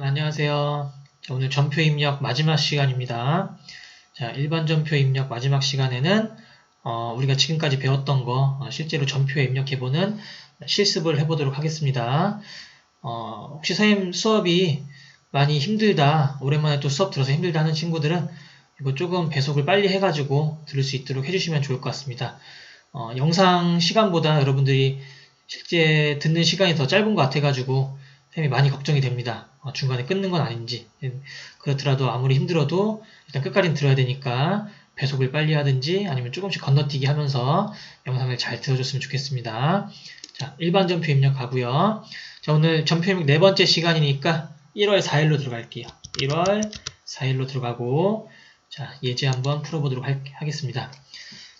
안녕하세요. 자, 오늘 전표 입력 마지막 시간입니다. 자, 일반 전표 입력 마지막 시간에는 어, 우리가 지금까지 배웠던 거 어, 실제로 전표에 입력해보는 실습을 해보도록 하겠습니다. 어, 혹시 선생님 수업이 많이 힘들다, 오랜만에 또 수업 들어서 힘들다 하는 친구들은 이거 조금 배속을 빨리 해가지고 들을 수 있도록 해주시면 좋을 것 같습니다. 어, 영상 시간보다 여러분들이 실제 듣는 시간이 더 짧은 것 같아가지고 쌤이 많이 걱정이 됩니다. 어, 중간에 끊는 건 아닌지. 음, 그렇더라도 아무리 힘들어도 일단 끝까지 들어야 되니까 배속을 빨리 하든지 아니면 조금씩 건너뛰기 하면서 영상을 잘 들어줬으면 좋겠습니다. 자, 일반 전표 입력하고요. 자, 오늘 전표 입력 네 번째 시간이니까 1월 4일로 들어갈게요. 1월 4일로 들어가고 자, 예제 한번 풀어보도록 할- 하겠습니다.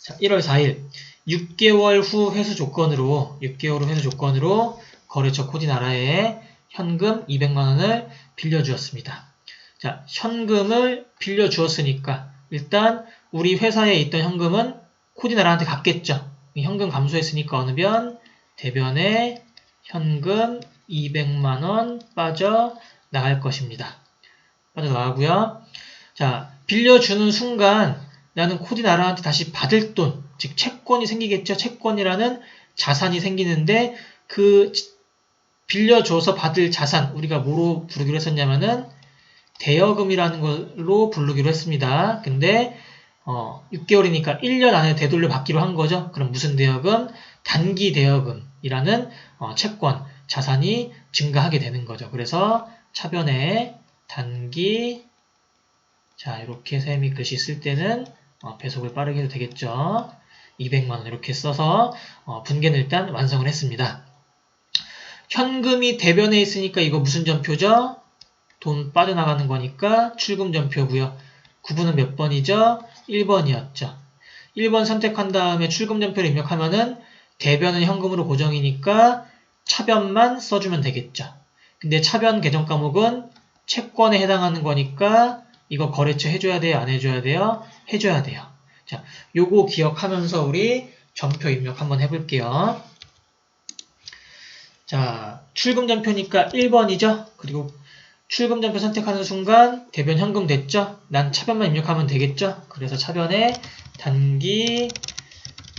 자, 1월 4일 6개월 후 회수 조건으로 6개월 후 회수 조건으로 거래처 코디 나라에 현금 200만 원을 빌려주었습니다. 자, 현금을 빌려주었으니까 일단 우리 회사에 있던 현금은 코디 나라한테 갔겠죠. 이 현금 감소했으니까 어느 변 대변에 현금 200만 원 빠져 나갈 것입니다. 빠져 나가고요. 자, 빌려주는 순간 나는 코디 나라한테 다시 받을 돈, 즉 채권이 생기겠죠. 채권이라는 자산이 생기는데 그 빌려줘서 받을 자산 우리가 뭐로 부르기로 했었냐면은 대여금이라는 걸로 부르기로 했습니다. 근데 어, 6개월이니까 1년 안에 되돌려 받기로 한 거죠. 그럼 무슨 대여금? 단기 대여금이라는 어, 채권 자산이 증가하게 되는 거죠. 그래서 차변에 단기 자 이렇게 쌤이 글씨 쓸 때는 어, 배속을 빠르게 해도 되겠죠. 200만 원 이렇게 써서 어, 분계는 일단 완성을 했습니다. 현금이 대변에 있으니까 이거 무슨 전표죠? 돈 빠져나가는 거니까 출금 전표고요. 구분은 몇 번이죠? 1번이었죠. 1번 선택한 다음에 출금 전표를 입력하면은 대변은 현금으로 고정이니까 차변만 써주면 되겠죠. 근데 차변 계정 과목은 채권에 해당하는 거니까 이거 거래처 해줘야 돼요? 안 해줘야 돼요? 해줘야 돼요. 자, 요거 기억하면서 우리 전표 입력 한번 해볼게요. 자, 출금 전표니까 1번이죠? 그리고 출금 전표 선택하는 순간 대변 현금 됐죠? 난 차변만 입력하면 되겠죠? 그래서 차변에 단기,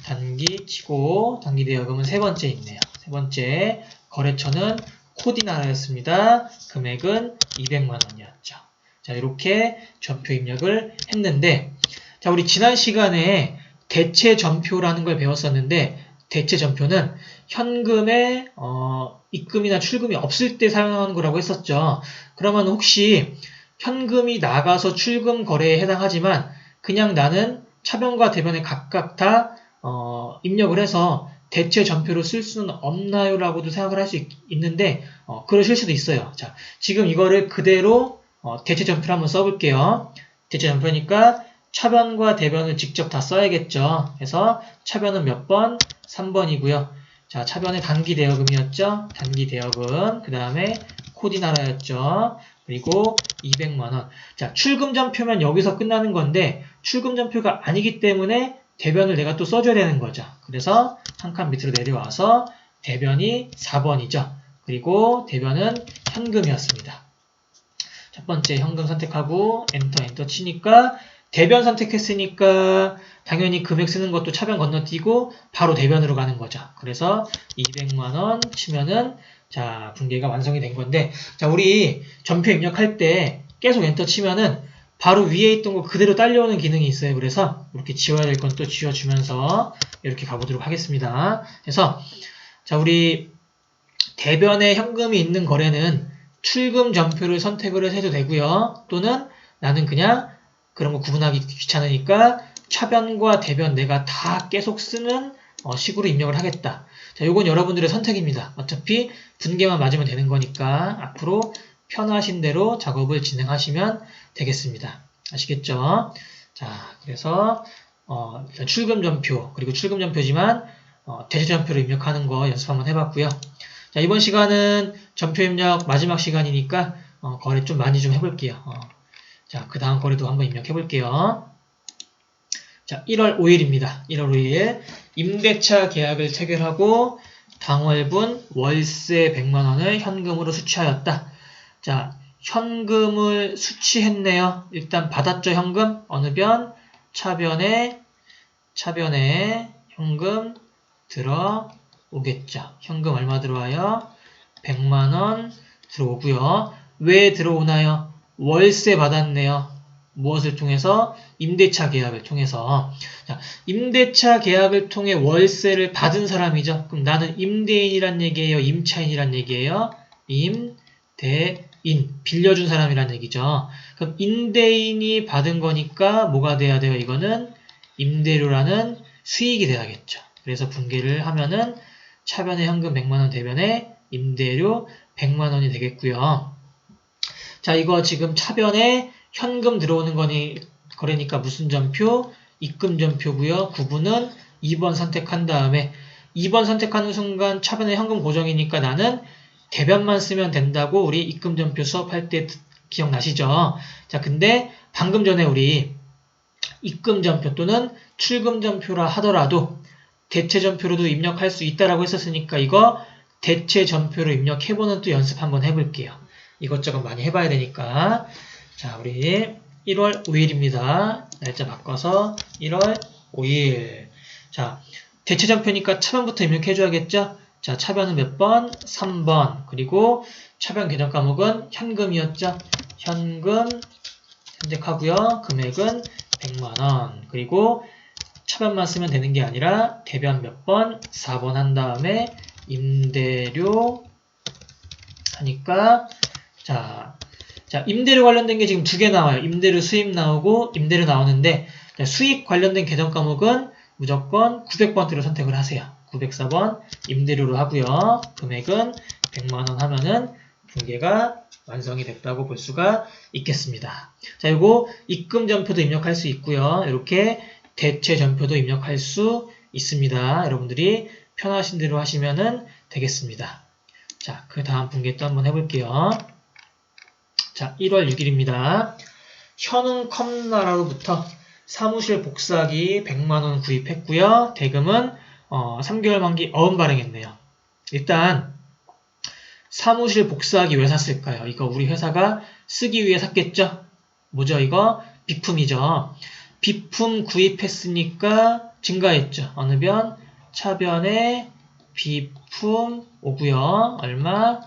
단기 치고 단기 대여금은 세 번째 있네요. 세 번째 거래처는 코디나라였습니다. 금액은 200만 원이었죠. 자, 이렇게 전표 입력을 했는데 자, 우리 지난 시간에 대체 전표라는 걸 배웠었는데 대체 전표는 현금에 어, 입금이나 출금이 없을 때 사용하는 거라고 했었죠. 그러면 혹시 현금이 나가서 출금 거래에 해당하지만 그냥 나는 차변과 대변에 각각 다 어, 입력을 해서 대체 전표로 쓸 수는 없나요? 라고도 생각을 할 수 있는데 어, 그러실 수도 있어요. 자, 지금 이거를 그대로 어, 대체 전표를 한번 써볼게요. 대체 전표니까 차변과 대변을 직접 다 써야겠죠. 그래서 차변은 몇 번? 3번이고요. 자, 차변의 단기 대여금이었죠. 단기 대여금. 그 다음에 코디나라였죠. 그리고 200만원. 자, 출금 전표면 여기서 끝나는 건데, 출금 전표가 아니기 때문에 대변을 내가 또 써줘야 되는 거죠. 그래서 한 칸 밑으로 내려와서 대변이 4번이죠. 그리고 대변은 현금이었습니다. 첫 번째 현금 선택하고 엔터 엔터 치니까 대변 선택했으니까 당연히 금액 쓰는 것도 차변 건너뛰고 바로 대변으로 가는 거죠. 그래서 200만원 치면은 자 분계가 완성이 된 건데 자 우리 전표 입력할 때 계속 엔터 치면은 바로 위에 있던 거 그대로 딸려오는 기능이 있어요. 그래서 이렇게 지워야 될 건 또 지워주면서 이렇게 가보도록 하겠습니다. 그래서 자 우리 대변에 현금이 있는 거래는 출금 전표를 선택을 해도 되고요. 또는 나는 그냥 그런 거 구분하기 귀찮으니까 차변과 대변 내가 다 계속 쓰는 어, 식으로 입력을 하겠다. 자, 요건 여러분들의 선택입니다. 어차피 분계만 맞으면 되는 거니까 앞으로 편하신 대로 작업을 진행하시면 되겠습니다. 아시겠죠? 자, 그래서 어, 일단 출금 전표 그리고 출금 전표지만 어, 대체 전표를 입력하는 거 연습 한번 해봤고요. 자, 이번 시간은 전표 입력 마지막 시간이니까 어, 거래 좀 많이 좀 해볼게요. 어, 자, 그 다음 거래도 한번 입력해 볼게요. 자, 1월 5일입니다. 1월 5일 임대차 계약을 체결하고 당월분 월세 100만 원을 현금으로 수취하였다. 자, 현금을 수취했네요. 일단 받았죠, 현금. 어느 변? 차변에, 차변에 현금 들어오겠죠. 현금 얼마 들어와요? 100만 원 들어오고요. 왜 들어오나요? 월세 받았네요. 무엇을 통해서? 임대차 계약을 통해서. 자, 임대차 계약을 통해 월세를 받은 사람이죠. 그럼 나는 임대인이란 얘기예요? 임차인이란 얘기예요? 임대인. 빌려준 사람이란 얘기죠. 그럼 임대인이 받은 거니까 뭐가 돼야 돼요? 이거는 임대료라는 수익이 돼야겠죠. 그래서 분개를 하면은 차변의 현금 100만원 대변에 임대료 100만원이 되겠고요. 자, 이거 지금 차변에 현금 들어오는 거니 거래니까 무슨 전표? 입금 전표고요. 구분은 2번 선택한 다음에 2번 선택하는 순간 차변에 현금 고정이니까 나는 대변만 쓰면 된다고 우리 입금 전표 수업할 때 기억나시죠? 자, 근데 방금 전에 우리 입금 전표 또는 출금 전표라 하더라도 대체 전표로도 입력할 수 있다라고 했었으니까 이거 대체 전표로 입력해보는 또 연습 한번 해볼게요. 이것저것 많이 해봐야 되니까. 자, 우리 1월 5일입니다. 날짜 바꿔서 1월 5일. 자, 대체 전표니까 차변부터 입력해줘야겠죠? 자, 차변은 몇 번? 3번. 그리고 차변 계정 과목은 현금이었죠? 현금 선택하고요. 금액은 100만원. 그리고 차변만 쓰면 되는 게 아니라 대변 몇 번? 4번 한 다음에 임대료 하니까 자, 자 임대료 관련된 게 지금 두 개 나와요. 임대료 수입 나오고 임대료 나오는데 자, 수익 관련된 계정 과목은 무조건 900번대로 선택을 하세요. 904번 임대료로 하고요. 금액은 100만원 하면은 분계가 완성이 됐다고 볼 수가 있겠습니다. 자, 이거 입금 전표도 입력할 수 있고요. 이렇게 대체 전표도 입력할 수 있습니다. 여러분들이 편하신 대로 하시면 되겠습니다. 자, 그 다음 분계 또 한번 해볼게요. 자, 1월 6일입니다. 현웅 컴나라로부터 사무실 복사기 100만원 구입했고요. 대금은 어, 3개월 만기 어음 발행했네요. 일단 사무실 복사하기 왜 샀을까요? 이거 우리 회사가 쓰기 위해 샀겠죠? 뭐죠 이거? 비품이죠. 비품 구입했으니까 증가했죠. 어느 변? 차변에 비품 오고요. 얼마?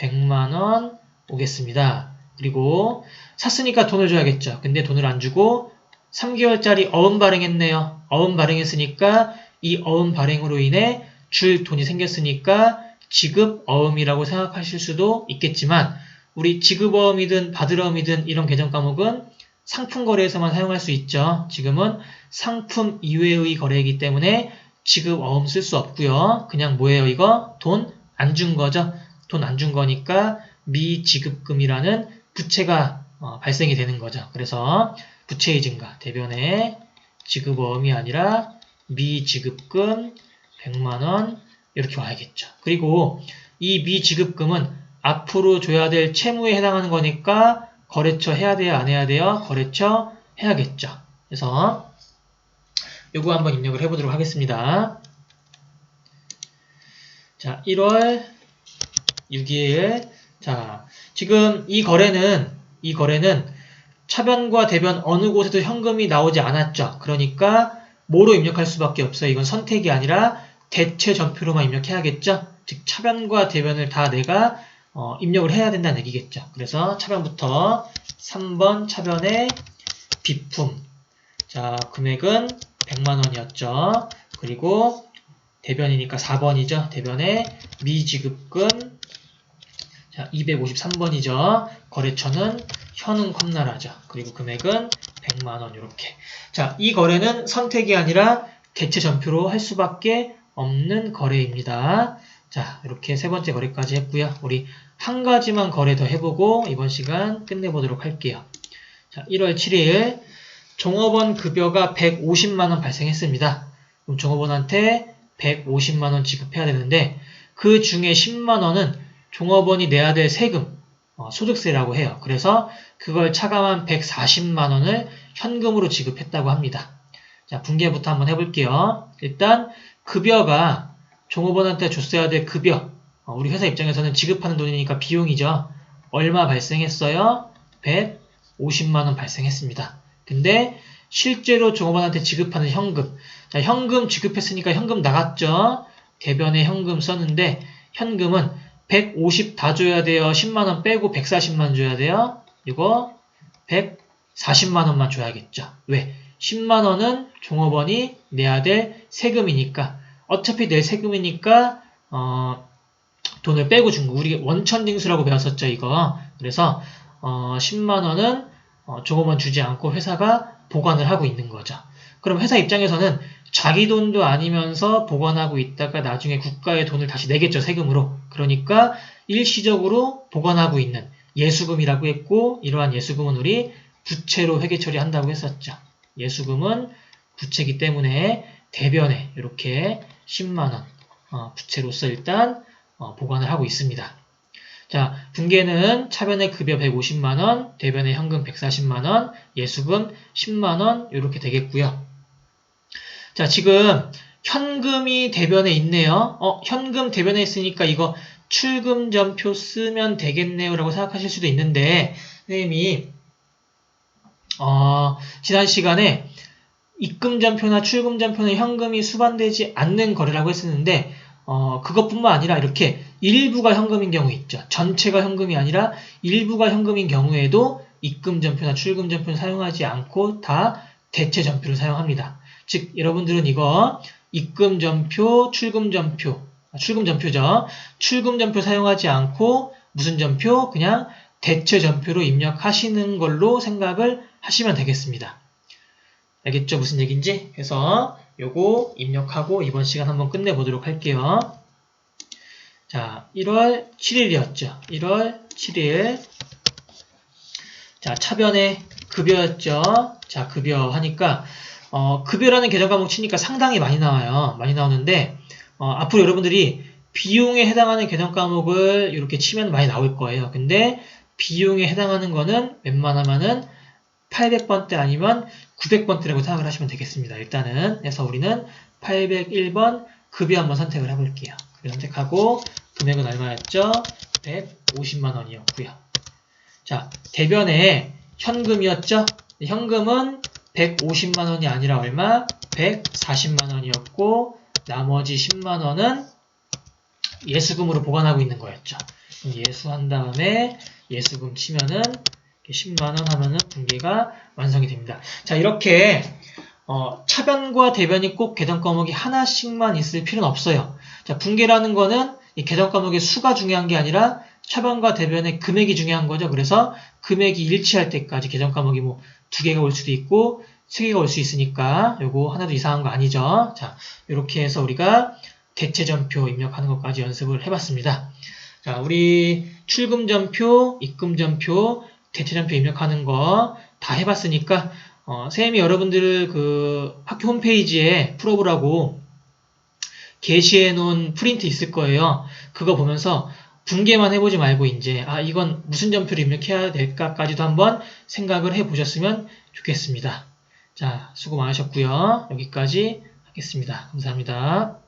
100만원 오겠습니다. 그리고 샀으니까 돈을 줘야겠죠. 근데 돈을 안 주고 3개월짜리 어음 발행했네요. 어음 발행했으니까 이 어음 발행으로 인해 줄 돈이 생겼으니까 지급 어음이라고 생각하실 수도 있겠지만 우리 지급 어음이든 받을 어음이든 이런 계정 과목은 상품 거래에서만 사용할 수 있죠. 지금은 상품 이외의 거래이기 때문에 지급 어음 쓸 수 없고요. 그냥 뭐예요 이거? 돈 안 준 거죠. 돈 안 준 거니까 미지급금이라는 부채가 어, 발생이 되는 거죠. 그래서 부채의 증가 대변에 지급어음이 아니라 미지급금 100만원 이렇게 와야겠죠. 그리고 이 미지급금은 앞으로 줘야 될 채무에 해당하는 거니까 거래처 해야 돼요? 안 해야 돼요? 거래처 해야겠죠. 그래서 요거 한번 입력을 해보도록 하겠습니다. 자, 1월 6일. 자, 지금 이 거래는, 이 거래는 차변과 대변 어느 곳에도 현금이 나오지 않았죠. 그러니까 뭐로 입력할 수밖에 없어요. 이건 선택이 아니라 대체 전표로만 입력해야겠죠. 즉 차변과 대변을 다 내가 어, 입력을 해야 된다는 얘기겠죠. 그래서 차변부터 3번 차변의 비품 자 금액은 100만원이었죠. 그리고 대변이니까 4번이죠. 대변의 미지급금 자 253번이죠. 거래처는 현웅 컵나라죠. 그리고 금액은 100만원 이렇게 자 이 거래는 선택이 아니라 대체 전표로 할 수밖에 없는 거래입니다. 자, 이렇게 세 번째 거래까지 했고요. 우리 한 가지만 거래 더 해보고 이번 시간 끝내보도록 할게요. 자, 1월 7일 종업원 급여가 150만원 발생했습니다. 그럼 종업원한테 150만원 지급해야 되는데 그 중에 10만원은 종업원이 내야 될 세금, 어, 소득세라고 해요. 그래서 그걸 차감한 140만 원을 현금으로 지급했다고 합니다. 자, 분개부터 한번 해볼게요. 일단 급여가 종업원한테 줬어야 될 급여 어, 우리 회사 입장에서는 지급하는 돈이니까 비용이죠. 얼마 발생했어요? 150만 원 발생했습니다. 근데 실제로 종업원한테 지급하는 현금. 자, 현금 지급했으니까 현금 나갔죠? 대변에 현금 썼는데 현금은 150 다 줘야 돼요. 10만원 빼고 140만 줘야 돼요. 이거 140만원만 줘야겠죠. 왜? 10만원은 종업원이 내야 될 세금이니까 어차피 낼 세금이니까 어, 돈을 빼고 준 거. 우리 원천징수라고 배웠었죠, 이거. 그래서 어, 10만원은 어, 종업원 주지 않고 회사가 보관을 하고 있는 거죠. 그럼 회사 입장에서는 자기 돈도 아니면서 보관하고 있다가 나중에 국가의 돈을 다시 내겠죠, 세금으로. 그러니까 일시적으로 보관하고 있는 예수금이라고 했고, 이러한 예수금은 우리 부채로 회계 처리한다고 했었죠. 예수금은 부채기 때문에 대변에 이렇게 10만원 어, 부채로서 일단 어, 보관을 하고 있습니다. 자, 분계는 차변의 급여 150만원, 대변의 현금 140만원, 예수금 10만원 이렇게 되겠고요. 자, 지금 현금이 대변에 있네요. 어, 현금 대변에 있으니까 이거 출금 전표 쓰면 되겠네요 라고 생각하실 수도 있는데 선생님이 어, 지난 시간에 입금 전표나 출금 전표는 현금이 수반되지 않는 거래라고 했었는데 어, 그것뿐만 아니라 이렇게 일부가 현금인 경우 있죠. 전체가 현금이 아니라 일부가 현금인 경우에도 입금 전표나 출금 전표는 사용하지 않고 다 대체 전표를 사용합니다. 즉 여러분들은 이거 입금 전표, 출금 전표, 아, 출금 전표죠. 출금 전표 사용하지 않고 무슨 전표? 그냥 대체 전표로 입력하시는 걸로 생각을 하시면 되겠습니다. 알겠죠? 무슨 얘기인지? 그래서 요거 입력하고 이번 시간 한번 끝내보도록 할게요. 자, 1월 7일이었죠. 1월 7일. 자, 차변의 급여였죠. 자, 급여 하니까, 어, 급여라는 계정 과목 치니까 상당히 많이 나와요. 많이 나오는데, 어, 앞으로 여러분들이 비용에 해당하는 계정 과목을 이렇게 치면 많이 나올 거예요. 근데 비용에 해당하는 거는 웬만하면은 800번대 아니면 900번대라고 생각을 하시면 되겠습니다. 일단은 그래서 우리는 801번 급여 한번 선택을 해볼게요. 급여 선택하고 금액은 얼마였죠? 150만 원이었고요. 자 대변에 현금이었죠? 현금은 150만 원이 아니라 얼마? 140만 원이었고 나머지 10만 원은 예수금으로 보관하고 있는 거였죠. 예수한 다음에 예수금 치면은 10만원 하면은 분계가 완성이 됩니다. 자, 이렇게 어, 차변과 대변이 꼭 계정 과목이 하나씩만 있을 필요는 없어요. 자, 분계라는 거는 이 계정 과목의 수가 중요한 게 아니라 차변과 대변의 금액이 중요한 거죠. 그래서 금액이 일치할 때까지 계정 과목이 뭐 두 개가 올 수도 있고 세 개가 올 수 있으니까 요거 하나도 이상한 거 아니죠. 자, 이렇게 해서 우리가 대체전표 입력하는 것까지 연습을 해봤습니다. 자, 우리 출금전표, 입금전표, 대체전표 입력하는 거 다 해봤으니까 어, 쌤이 여러분들 그 학교 홈페이지에 풀어보라고 게시해 놓은 프린트 있을 거예요. 그거 보면서 분개만 해보지 말고 이제 아 이건 무슨 전표를 입력해야 될까까지도 한번 생각을 해보셨으면 좋겠습니다. 자 수고 많으셨고요. 여기까지 하겠습니다. 감사합니다.